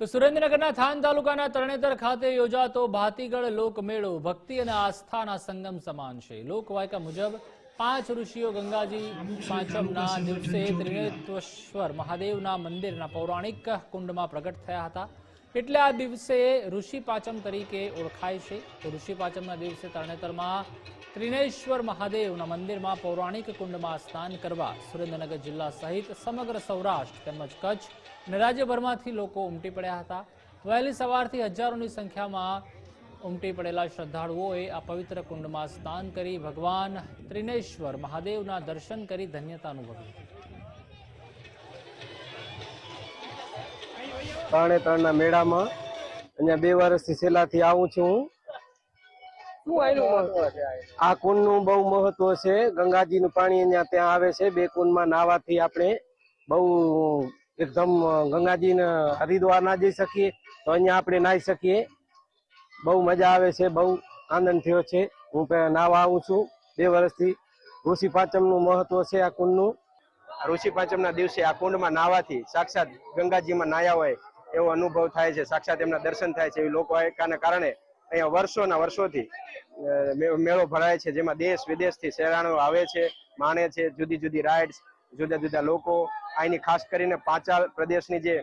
તો સુરેન્દ્રનગરના થાન તાલુકાના તરણેતર ખાતે યોજાતો ભાતીગળ લોકમેળો ભક્તિ અને આસ્થાના સંગમ સમાન છે. લોકવાયકા મુજબ પાંચ ઋષિઓ ગંગાજી પાંચમના દિવસે ત્રિનેત્વેશ્વર મહાદેવના મંદિરના પૌરાણિક કુંડમાં પ્રગટ થયા હતા. એટલે આ દિવસે ઋષિ પાંચમ તરીકે ઓળખાય છે. તો ઋષિ પાંચમના દિવસે તરણેતરમાં ત્રિનેશ્વર મહાદેવના મંદિરમાં પૌરાણિક કુંડમાં સ્નાન કરવા સુરેન્દ્રનગર જિલ્લા સહિત સમગ્ર સૌરાષ્ટ્ર તેમજ કચ્છ અને રાજ્યભરમાંથી લોકો ઉમટી પડ્યા હતા. વહેલી સવારથી હજારોની સંખ્યામાં ઉમટી પડેલા શ્રદ્ધાળુઓએ આ પવિત્ર કુંડમાં સ્નાન કરી ભગવાન ત્રિનેશ્વર મહાદેવના દર્શન કરી ધન્યતા અનુભવી. ત્રણના મેળામાં અહીંયા બે વર્ષથી છેલ્લાથી આવું છું શું કુંડનું બહુ મહત્વ છે. ગંગાજી નું પાણી અહીંયા ત્યાં આવે છે. બે કુંડમાં નાહવાથી આપણે બહુ એકદમ ગંગાજી ને હરિદ્વાર ના જઈ શકીએ તો અહીંયા આપણે નાહી શકીએ. બહુ મજા આવે છે બહુ આનંદ થયો છે. હું નાવા નાહવા આવું છું. બે વર્ષથી ઋષિ પાંચમનું મહત્વ છે આ કુંડનું. ઋષિ પાંચમના દિવસે આ કુંડમાં નાહવાથી સાક્ષાત ગંગાજીમાં નાહ્યા હોય એવો અનુભવ થાય છે. સાક્ષાત એમના દર્શન થાય છે એવી લોકો કારણે અહીંયા વર્ષોના વર્ષોથી મેળો ભરાય છે, જેમાં દેશ વિદેશથી સહેલાણીઓ આવે છે, માણે છે, જુદી જુદી રાઇડ્સ જુદા જુદા લોકો, અહીંની ખાસ કરીને પાંચાળ પ્રદેશની જે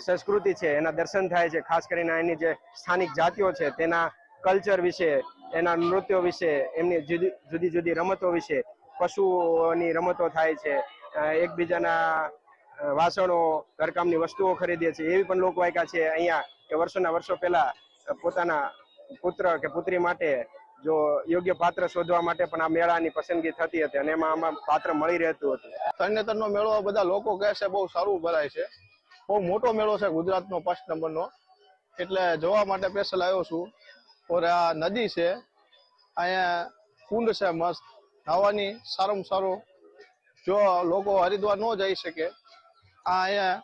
સંસ્કૃતિ છે, એના દર્શન થાય છે, ખાસ કરીને અહીંની જે સ્થાનિક જાતિઓ છે, તેના કલ્ચર વિશે, એના નૃત્યો વિશે, એમની જુદી જુદી જુદી રમતો વિશે, પશુઓની રમતો થાય છે એકબીજાના વાસણો, ઘરકામની વસ્તુઓ ખરીદે છે એવી પણ લોકવાયકા છે, અહીંયા કે વર્ષોના વર્ષો પહેલા પોતાના પુત્ર કે પુત્રી માટે જો યોગ્ય પાત્ર શોધવા માટે પણ આ મેળાની પસંદગી થતી હતી અને એમાં આમાં પાત્ર મળી રહેતું હતું. તરણેતરનો મેળો બધા લોકો કહે છે બહુ સારું ભરાય છે. બહુ મોટો મેળો છે ગુજરાતનો ફર્સ્ટ નંબરનો. એટલે જોવા માટે સ્પેશિયલ આવ્યો છું. ઓર આ નદી છે, અહીંયા કુંડ છે મસ્ત. નાવાની સારામાં સારું. જો લોકો હરિદ્વાર ન જઈ શકે, આ અહીંયા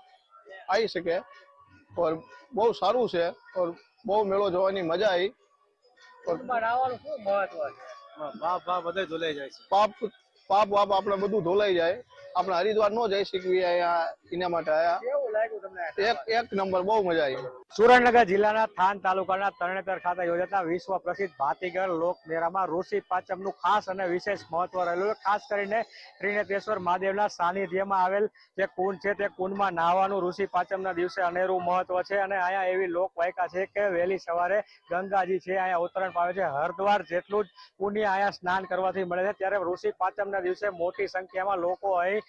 આવી શકે. ઓર બહુ સારું છે. ઓર બહુ મેળો જોવાની મજા આવી. ઓર બાપ બાપ બધે ધોલાઈ જાય પાપ પાપ વાપ આપણે બધું ધોલાઈ જાય. આપણે હરિદ્વાર ન જઈ શકીએ અહીંયા એના માટે આયા. એક એક નંબર બહુ મજા આવી. સુરેન્દ્રનગર જિલ્લાના થાન તાલુકાના તરણેતર ખાતે યોજાતા વિશ્વ પ્રસિદ્ધ ભાતીગર લોક મેળામાં ઋષિ પાંચમનું ખાસ અને વિશેષ મહત્વ રહેલું ખાસ કરીને ત્રિનેત્રેશ્વર મહાદેવના સાનિધ્યમાં આવેલ જે કુંડ છે, તે કુંડમાં નાહવાનું ઋષિ પાંચમના દિવસે અનેરું મહત્વ છે અને અહીંયા એવી લોકવાયકા છે કે વહેલી સવારે ગંગાજી છે, અહીંયા ઉત્તરાયણ પામે છે. હરદ્વાર જેટલું જ પુણ્ય અહીંયા સ્નાન કરવાથી મળે છે. ત્યારે ઋષિ પાંચમના દિવસે મોટી સંખ્યામાં લોકો અહીં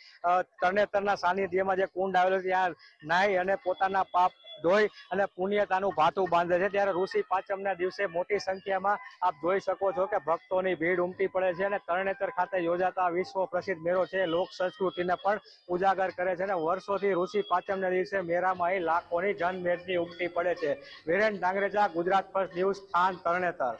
તરણેતરના સાનિધ્યમાં જે કુંડ આવેલો છે, ત્યાં નાહી અને પોતાના પાપ ધોઈ અને પુણ્યતાનું ભાતું બાંધે છે. ત્યારે ઋષિ પાંચમના દિવસે મોટી સંખ્યામાં આપ જોઈ શકો છો કે ભક્તોની ભીડ ઉમટી પડે છે અને તરણેતર ખાતે યોજાતા વિશ્વ પ્રસિદ્ધ મેળો છે. લોક સંસ્કૃતિને પણ ઉજાગર કરે છે અને વર્ષોથી ઋષિ પાંચમના દિવસે મેળામાં અહીં લાખોની જનમેદની ઉમટી પડે છે. વિરેન ડાંગરેજા, ગુજરાત ફર્સ્ટ ન્યૂઝ સ્થાન તરણેતર.